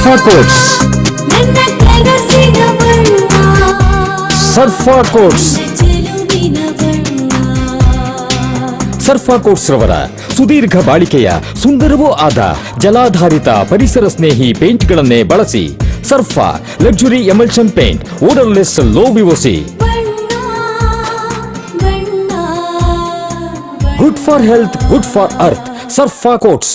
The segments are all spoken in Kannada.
ಕೋಟ್ಸ್ ನನ್ನ ಕನಸಿನ ಬಣ್ಣ ಸರ್ಫಾ ಕೋಟ್ಸ್ ಚೆಲುವಿನ ಬಣ್ಣ ಸರ್ಫಾ ಕೋಟ್ಸ್ ರವರ ಸುದೀರ್ಘ ಬಾಳಿಕೆಯ ಸುಂದರವೂ ಆದ ಜಲಾಧಾರಿತ ಪರಿಸರ ಸ್ನೇಹಿ ಪೇಂಟ್ಗಳನ್ನೇ ಬಳಸಿ Surfa luxury emulsion paint odourless low VOC ಬಣ್ಣ ಬಣ್ಣ good for health good for earth Surfa Coats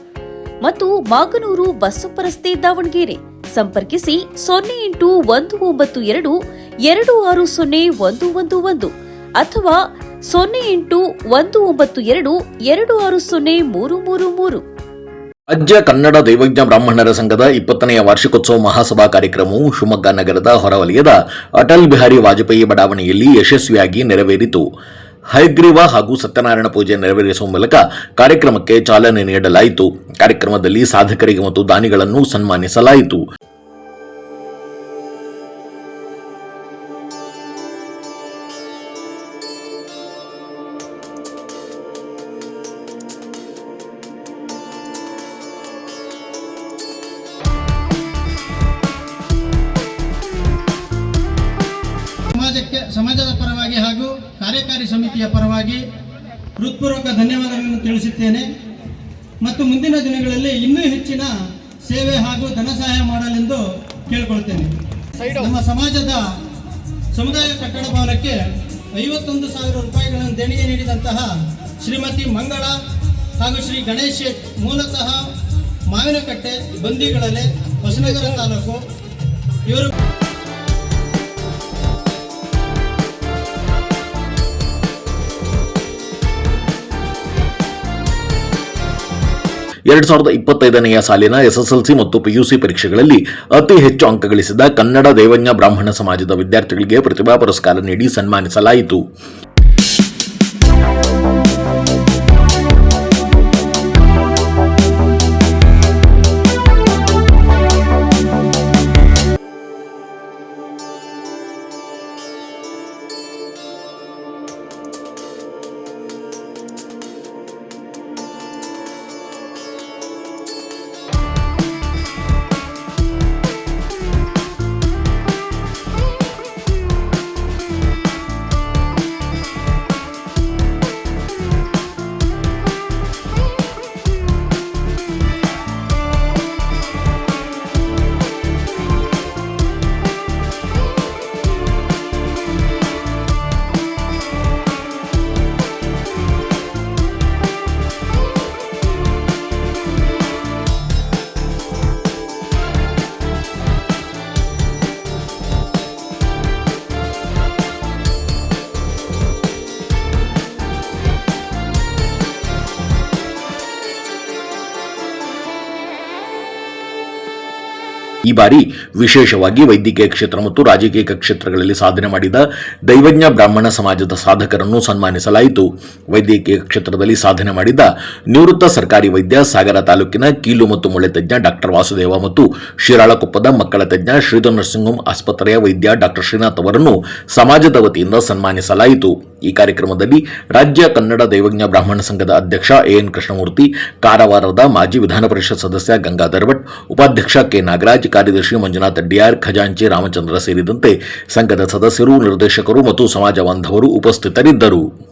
ಮತ್ತು ಮಾಗನೂರು ಬಸ್ಸಪ್ಪ ರಸ್ತೆ ದಾವಣಗೆರೆ. ಸಂಪರ್ಕಿಸಿ ಸೊನ್ನೆ ಎಂಟು ಒಂದು ಒಂಬತ್ತು ಎರಡು ಎರಡು ಆರು ಸೊನ್ನೆ ಒಂದು ಒಂದು ಒಂದು ಅಥವಾ ಸೊನ್ನೆ ಎಂಟು ಒಂದು ಒಂಬತ್ತು ಎರಡು ಎರಡು ಆರು ಸೊನ್ನೆ ಮೂರು ಮೂರು ಮೂರು. ರಾಜ್ಯ ಕನ್ನಡ ದೈವಜ್ಞ ಬ್ರಾಹ್ಮಣರ ಸಂಘದ ಇಪ್ಪತ್ತನೆಯ ವಾರ್ಷಿಕೋತ್ಸವ ಮಹಾಸಭಾ ಕಾರ್ಯಕ್ರಮವು ಶಿವಮೊಗ್ಗ ನಗರದ ಹೊರವಲಯದ ಅಟಲ್ ಬಿಹಾರಿ ವಾಜಪೇಯಿ ಬಡಾವಣೆಯಲ್ಲಿ ಯಶಸ್ವಿಯಾಗಿ ನೆರವೇರಿತು. ಹಯಗ್ರೀವ ಹಾಗೂ ಸತ್ಯನಾರಾಯಣ ಪೂಜೆ ನೆರವೇರಿಸುವ ಮೂಲಕ ಕಾರ್ಯಕ್ರಮಕ್ಕೆ ಚಾಲನೆ ನೀಡಲಾಯಿತು. ಕಾರ್ಯಕ್ರಮದಲ್ಲಿ ಸಾಧಕರಿಗೆ ಮತ್ತು ದಾನಿಗಳನ್ನು ಸನ್ಮಾನಿಸಲಾಯಿತು. ಸಮಾಜದ ಹಾಗೂ ಕಾರ್ಯಕಾರಿ ಸಮಿತಿಯ ಪರವಾಗಿ ಹೃತ್ಪೂರ್ವಕ ಧನ್ಯವಾದಗಳನ್ನು ತಿಳಿಸುತ್ತೇನೆ. ಮತ್ತು ಮುಂದಿನ ದಿನಗಳಲ್ಲಿ ಇನ್ನೂ ಹೆಚ್ಚಿನ ಸೇವೆ ಹಾಗೂ ಧನ ಸಹಾಯ ಮಾಡಲೆಂದು ಕೇಳಿಕೊಳ್ತೇನೆ. ನಮ್ಮ ಸಮಾಜದ ಸಮುದಾಯ ಕಟ್ಟಡ ಭವನಕ್ಕೆ ಐವತ್ತೊಂದು ಸಾವಿರ ರೂಪಾಯಿಗಳನ್ನು ದೇಣಿಗೆ ನೀಡಿದಂತಹ ಶ್ರೀಮತಿ ಮಂಗಳ ಹಾಗೂ ಶ್ರೀ ಗಣೇಶ್ ಶೆಟ್ ಮೂಲತಃ ಮಾವಿನಕಟ್ಟೆ ಬಂದಿಗಳಲೆ ಹೊಸನಗರ ತಾಲೂಕು ಇವರು ಎರಡ್ ಸಾವಿರದ ಇಪ್ಪತ್ತೈದನೆಯ ಸಾಲಿನ ಎಸ್ಎಸ್ಎಲ್ಸಿ ಮತ್ತು ಪಿಯುಸಿ ಪರೀಕ್ಷೆಗಳಲ್ಲಿ ಅತಿ ಹೆಚ್ಚು ಅಂಕ ಗಳಿಸಿದ ಕನ್ನಡ ದೇವಜ್ಞ ಬ್ರಾಹ್ಮಣ ಸಮಾಜದ ವಿದ್ಯಾರ್ಥಿಗಳಿಗೆ ಪ್ರತಿಭಾ ಪುರಸ್ಕಾರ ನೀಡಿ ಸನ್ಮಾನಿಸಲಾಯಿತು. ಈ ಬಾರಿ ವಿಶೇಷವಾಗಿ ವೈದ್ಯಕೀಯ ಕ್ಷೇತ್ರ ಮತ್ತು ರಾಜಕೀಯ ಕ್ಷೇತ್ರಗಳಲ್ಲಿ ಸಾಧನೆ ಮಾಡಿದ ದೈವಜ್ಞ ಬ್ರಾಹ್ಮಣ ಸಮಾಜದ ಸಾಧಕರನ್ನು ಸನ್ಮಾನಿಸಲಾಯಿತು. ವೈದ್ಯಕೀಯ ಕ್ಷೇತ್ರದಲ್ಲಿ ಸಾಧನೆ ಮಾಡಿದ ನಿವೃತ್ತ ಸರ್ಕಾರಿ ವೈದ್ಯ ಸಾಗರ ತಾಲೂಕಿನ ಕೀಲು ಮತ್ತು ಮೊಳೆ ತಜ್ಞ ಡಾಕ್ಟರ್ ವಾಸುದೇವ ಮತ್ತು ಶಿರಾಳಕೊಪ್ಪದ ಮಕ್ಕಳ ತಜ್ಞ ಶ್ರೀಧರ್ ನರ್ಸಿಂಗ್ ಆಸ್ಪತ್ರೆಯ ವೈದ್ಯ ಡಾಕ್ಟರ್ ಶ್ರೀನಾಥ್ ಅವರನ್ನು ಸಮಾಜದ ವತಿಯಿಂದ ಸನ್ಮಾನಿಸಲಾಯಿತು. ಈ ಕಾರ್ಯಕ್ರಮದಲ್ಲಿ ರಾಜ್ಯ ಕನ್ನಡ ದೈವಜ್ಞ ಬ್ರಾಹ್ಮಣ ಸಂಘದ ಅಧ್ಯಕ್ಷ ಎಎನ್ ಕೃಷ್ಣಮೂರ್ತಿ, ಕಾರವಾರದ ಮಾಜಿ ವಿಧಾನ ಪರಿಷತ್ ಸದಸ್ಯ ಗಂಗಾಧರ್ ಭಟ್, ಉಪಾಧ್ಯಕ್ಷ ಕೆ ನಾಗರಾಜ್, ಕಾರ್ಯದರ್ಶಿ ಮಂಜುನಾಥ್ ಡಿಆರ್ ಖಜಾಂಚಿ ರಾಮಚಂದ್ರ ಸೇರಿದಂತೆ ಸಂಘದ ಸದಸ್ಯರು, ನಿರ್ದೇಶಕರು ಮತ್ತು ಸಮಾಜ ಬಾಂಧವರು ಉಪಸ್ಥಿತರಿದ್ದರು.